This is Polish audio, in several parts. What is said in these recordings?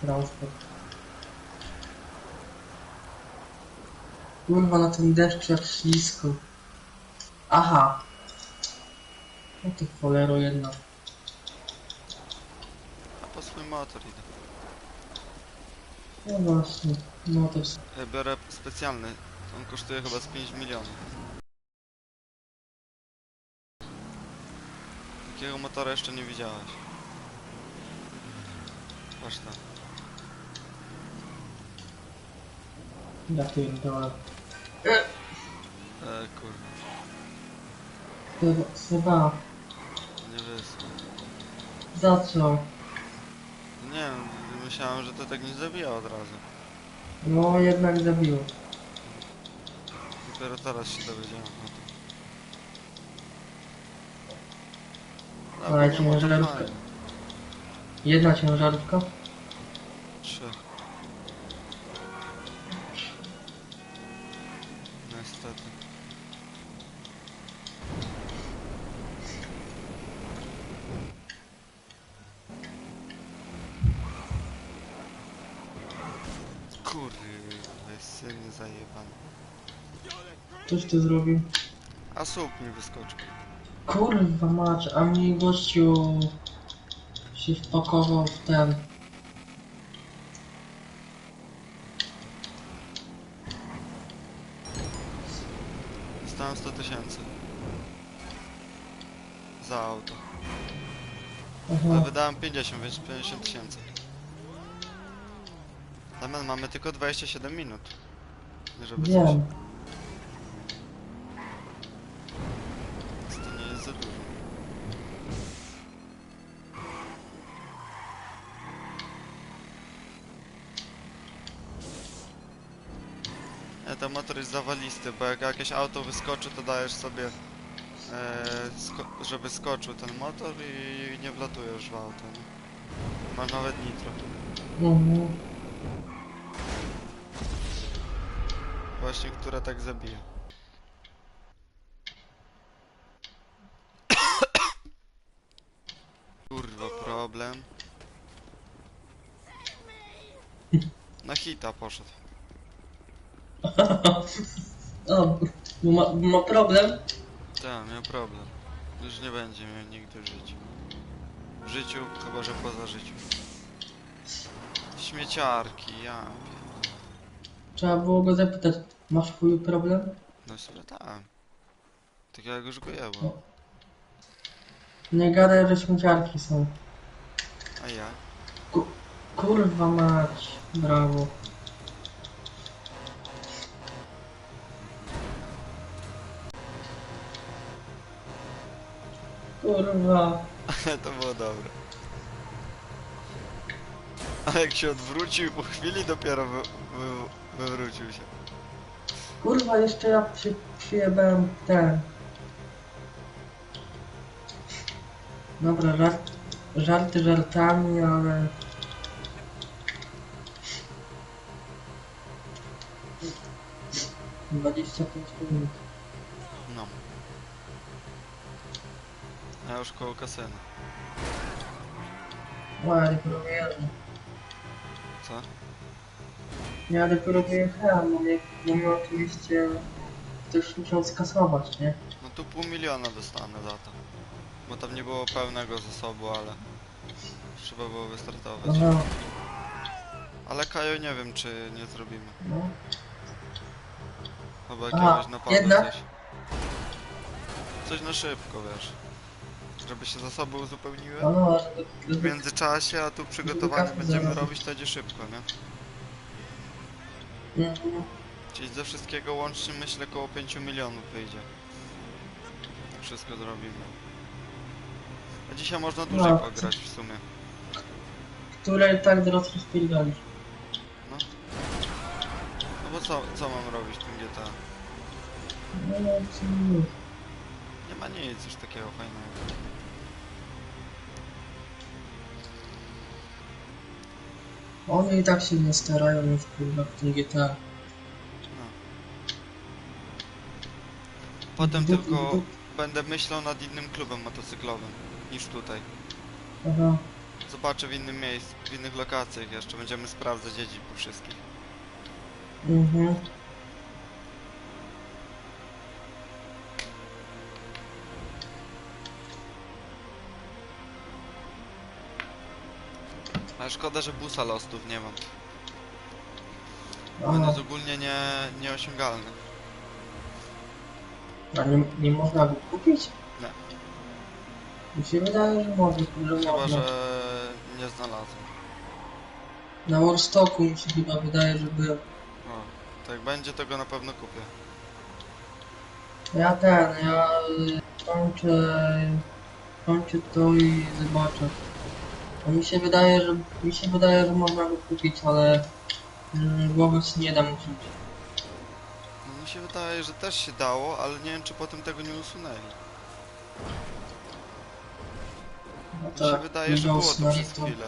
Transport. Kurwa, na tym deszczu jak ślisko. Aha. No to cholero jedna. A po swój motor idę. No właśnie. To jest... Ja biorę specjalny. On kosztuje chyba z 5 milionów. Takiego motora jeszcze nie widziałeś. Patrz tam. Ja pierdolę. E, kurwa. Chyba- Chyba. Nie wysłał. Za co? Nie wiem, myślałem, że to tak nie zabija od razu. No jednak zabiło. Dopiero teraz się dowiedziałem o tym. Ciężarówka. fajny. Jedna ciężarówka? Trzy. Niestety. Jest syn zajebany. Coś ty zrobił? A słup mi wyskoczył. Kurwa mać, a mi gościu się wpakował w ten. Dostałem 100 tysięcy. Za auto. Ale Aha. wydałem 50, więc 50 tysięcy. Damian, mamy tylko 27 minut. Żeby coś. Wiem. Więc To nie jest za dużo. Nie, ten motor jest zawalisty, bo jak jakieś auto wyskoczy, to dajesz sobie, e, sko- żeby skoczył ten motor i nie wlatujesz w auto, nie? Masz nawet nitro. Mhm. Właśnie, które tak zabija. Kurwa, problem. Na hita poszedł. O, bo ma, bo ma problem? Tak, miał problem. Już nie będzie miał nigdy w życiu. W życiu, chyba że poza życiu. Śmieciarki, ja. pier- Trzeba było go zapytać, masz twój problem? No sobie tak. Tak jak już go jebło. Nie gadaj, że śmieciarki są. A ja? Kurwa mać, brawo. Kurwa. to było dobre. A jak się odwrócił, po chwili dopiero wy, wy, wywrócił się. Kurwa, jeszcze ja przy, przyjebałem ten. Dobra, żart, żarty żartami, ale... Dwadzieścia pięć minut. No. Ja już koło ja dopiero wyjadę. Co? Ja dopiero wyjechałem, no mnie, no mnie oczywiście ktoś musiał skasować, nie? No tu pół miliona dostanę za to. Bo tam nie było pełnego zasobu, ale... Trzeba było wystartować. Aha, Ale Kajo nie wiem czy nie zrobimy. no. Chyba Aha, jakiegoś napadu jednak? coś. Coś na szybko, wiesz. Żeby się zasoby uzupełniły. No, no, W międzyczasie, a tu przygotowanie będziemy robić, to będzie szybko, nie? Mhm. Czyli ze wszystkiego łącznie myślę około 5 milionów wyjdzie. Jak wszystko zrobimy. A dzisiaj można dłużej No. pograć w sumie. które i tak teraz rozpierdolisz. No. No bo co, co mam robić w tym GTA? No, no, co? Nie ma nic już takiego fajnego. Oni i tak się nie starają już kurwa w tym GTA. No. Potem tylko będę myślał nad innym klubem motocyklowym niż tutaj. Aha. zobaczę w innym miejscu, w innych lokacjach jeszcze. Będziemy sprawdzać jeździć po wszystkich. Mhm. Szkoda, że busa lostów nie mam. On jest ogólnie nie, nieosiągalny. a nie, nie można go kupić? Nie. Mi się wydaje, że można. Że Chyba, można. że nie znalazłem. Na Warstocku mi się chyba wydaje, że był. O, to jak będzie, to go na pewno kupię. Ja ten, ja y, kończę, kończę to i zobaczę. A mi się wydaje, że mi się wydaje, że można go kupić, ale mm, głowy nie da musieć. No, mi się wydaje, że też się dało, ale nie wiem, czy potem tego nie usunęli. No Mi się wydaje, że nie było to usunęli, przez to- chwilę.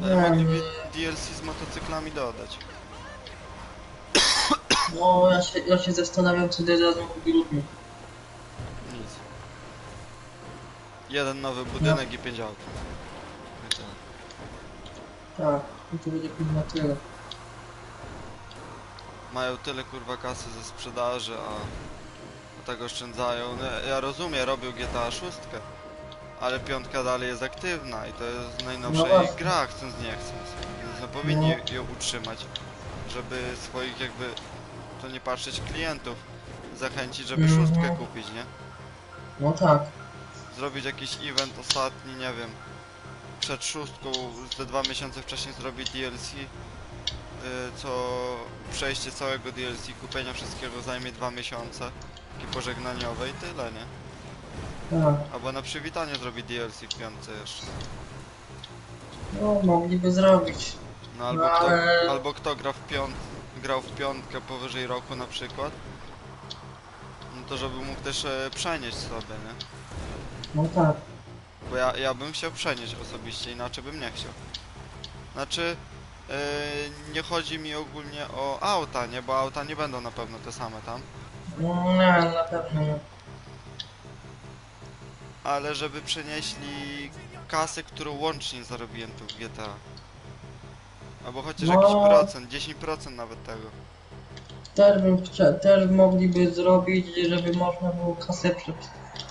Nie Ale wiem, mogliby DLC z motocyklami dodać. no ja się, ja się zastanawiam, co dadzą w grudniu. Nic. Jeden nowy budynek i pięć aut. I tyle. Tak, i to będzie chyba tyle. Mają tyle kurwa kasy ze sprzedaży, a, a tak oszczędzają. No, ja- ja rozumiem, robił GTA 6, ale piątka dalej jest aktywna i to jest w najnowszej No właśnie. gra, chcąc nie chcąc. Więc no, powinni ją utrzymać, żeby swoich jakby, to nie patrzeć klientów, zachęcić, żeby Mhm. szóstkę kupić, nie? No tak. Zrobić jakiś event ostatni, nie wiem, przed szóstką, ze dwa miesiące wcześniej zrobić DLC, yy, co przejście całego DLC, kupienia wszystkiego zajmie dwa miesiące, takie pożegnaniowe i tyle, nie? Tak. Albo na przywitanie zrobić DLC w piątce jeszcze. No, mogliby zrobić. No albo, No, kto, ale- albo kto gra w piąt, grał w piątkę powyżej roku na przykład, no to żeby mógł też e, przenieść sobie, nie? No tak. Bo ja, ja bym chciał przenieść osobiście, inaczej bym nie chciał. Znaczy, yy, nie chodzi mi ogólnie o auta, nie? Bo auta nie będą na pewno te same tam. No, nie, na pewno nie. Ale żeby przenieśli kasę, którą łącznie zarobiłem tu w GTA. Albo chociaż No. jakiś procent, 10% nawet tego. Też bym też mogliby zrobić, żeby można było kasę, prze,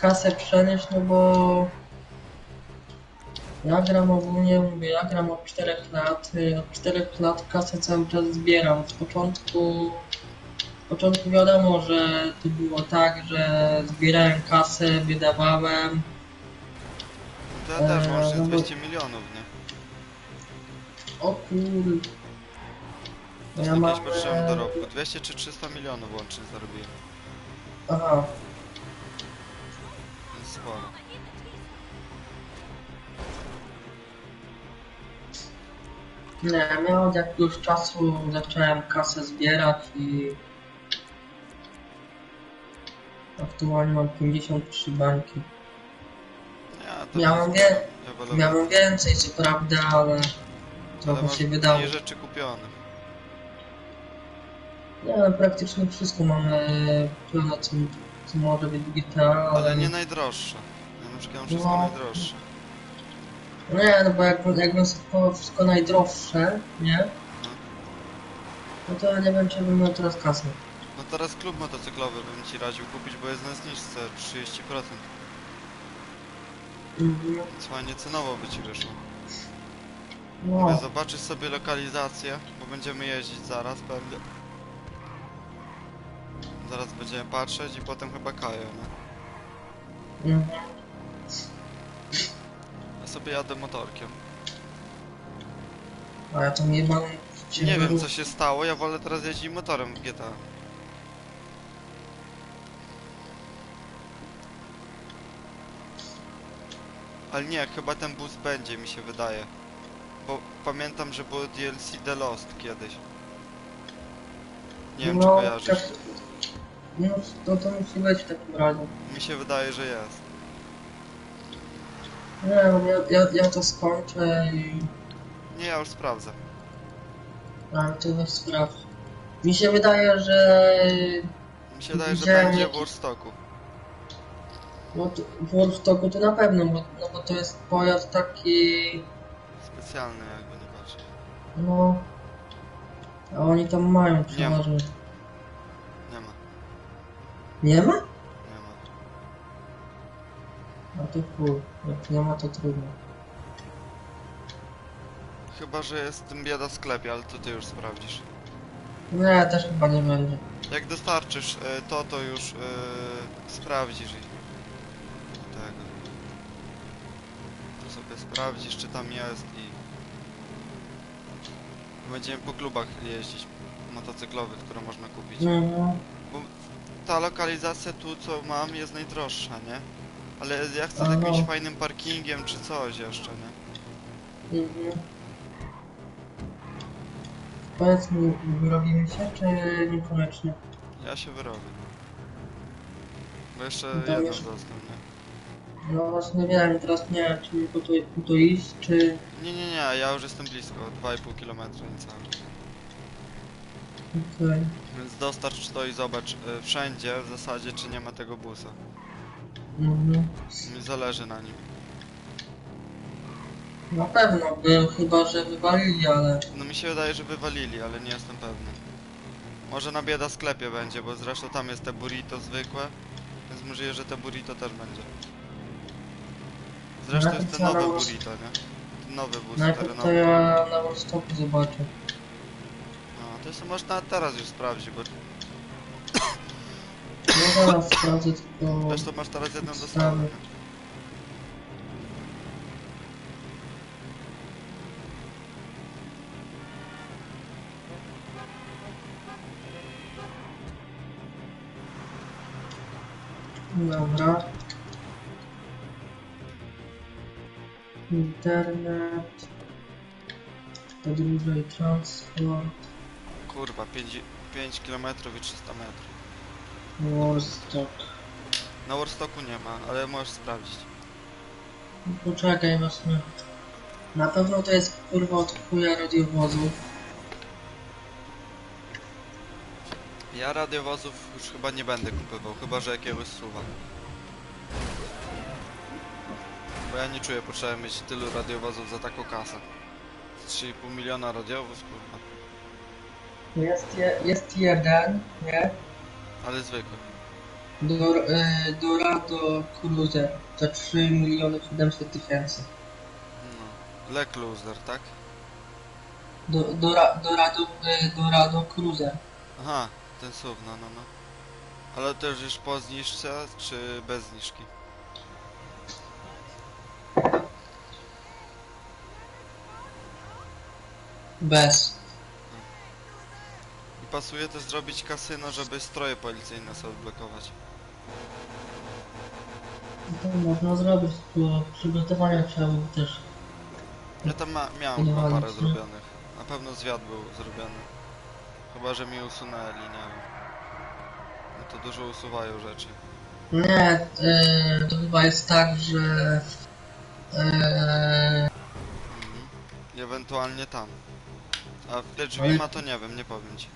kasę przenieść, no bo ja gram ogólnie, mówię, ja gram od 4 lat, y, od 4 lat kasę cały czas zbieram. Z początku, z początku wiadomo, że to było tak, że zbierałem kasę, wydawałem, To ja też no bo- 200 milionów, nie? o kur... To Ja mam, patrzyłem e, do roku. 200 czy 300 milionów łącznie zarobiłem. Aha, sporo. Nie, ja od jakiegoś czasu zacząłem kasę zbierać i aktualnie mam 53 bańki. Ja, to Miałem nie- wie- ja wolę- Miałem więcej co prawda, ale ale trochę masz się wydało. mniej rzeczy kupionych. Nie, no, praktycznie wszystko mamy tyle co, co może być GTA, ale... Nie najdroższe. Ja na przykład mam wszystko No. najdroższe. Nie, no bo jak, jakbym sobie kupował wszystko najdroższe, nie? No to ja nie wiem, czy bym miał teraz kasę. No teraz klub motocyklowy bym ci radził kupić, bo jest na zniżce 30%. Mhm. Więc fajnie cenowo by ci wyszło. No, Mówię, zobaczysz sobie lokalizację, bo będziemy jeździć zaraz pewnie. Zaraz będziemy patrzeć i potem chyba Kajo, nie? mhm. Ja sobie jadę motorkiem. A ja to nie mam... Nie wiem co się stało, ja wolę teraz jeździć motorem w GTA. Ale nie, chyba ten bus będzie, mi się wydaje. Bo pamiętam, że było DLC The Lost kiedyś. Nie wiem, czy kojarzysz. tak- No to, to musi być w takim razie. Mi się wydaje, że jest. Nie wiem, ja, ja, ja to skończę i... Nie, ja już sprawdzę. Ale to weź sprawdź. Mi się wydaje, że... Mi się wydaje, że będzie w Warstocku. No to w Woodstocku to na pewno, bo, no bo to jest pojazd taki, Specjalny jakby, nie patrz. no... A oni tam mają Nie ma. przeważnie. Nie ma, Nie ma? No to chuj, jak nie ma to trudno. Chyba, że jest w tym bieda sklepie, ale to ty już sprawdzisz. Nie, też chyba nie będzie. Jak dostarczysz e, to, to już e, sprawdzisz i tego. To sobie sprawdzisz, czy tam jest i będziemy po klubach jeździć motocyklowych, które można kupić. Mhm. Ta lokalizacja tu, co mam, jest najdroższa, nie? Ale ja chcę z Aha. jakimś fajnym parkingiem czy coś jeszcze, nie? Mhm. Powiedz mi, wyrobimy się, czy niekoniecznie? Ja się wyrobię. Bo jeszcze No to jeden został, nie? No właśnie wiem, teraz nie wiem, czy mi po to, po to iść, czy... Nie, nie, nie, ja już jestem blisko, 2,5 km niecałe. Okej. Więc dostarcz to i zobacz y, wszędzie w zasadzie, czy nie ma tego busa. Mhm. Mi zależy na nim. Na pewno był, chyba że wywalili, ale... No mi się wydaje, że wywalili, ale nie jestem pewny. Może na bieda sklepie będzie, bo zresztą tam jest te burrito zwykłe, więc możliwe, że te burrito też będzie. Zresztą jest ten Nawet nowy cała- burrito, nie? Ten nowy bus Najpierw to terenowy. ja na Woodstocku zobaczę. To sobie można teraz już sprawdzić, bo No zaraz sprawdzę tylko... zresztą masz teraz jedną dostawę. nie? Dobra. Internet. Podróże i transport. Kurwa, 5, 5 km i 300 metrów. Woodstock. Na Warstocku nie ma, ale możesz sprawdzić. Poczekaj właśnie. Na pewno to jest kurwa od chuja radiowozów. Ja radiowozów już chyba nie będę kupował, chyba że jakiegoś suwa. Bo ja nie czuję potrzeby mieć tylu radiowozów za taką kasę. 3,5 miliona radiowozów, kurwa. Jest, je, jest jeden, nie? Ale zwykły. Do, y, Dorado Cruiser za 3 miliony 700 tysięcy. No. Lek Loser, tak? Do, Dora, Dorado, y, Dorado Cruiser. Aha, ten SUV, no, no, no. Ale to już już po zniżce, czy bez zniżki? Bez. Pasuje też zrobić kasyno, żeby stroje policyjne sobie odblokować. To można zrobić, tylko przygotowania trzeba by też. Ja tam ma, miałem chyba parę zrobionych. Na pewno zwiat był zrobiony. Chyba, że mi usunęli, nie wiem. No to dużo usuwają rzeczy. Nie, y, to chyba jest tak, że y, Mhm. I ewentualnie tam. A w te drzwi Ale- ma to nie wiem, nie powiem ci.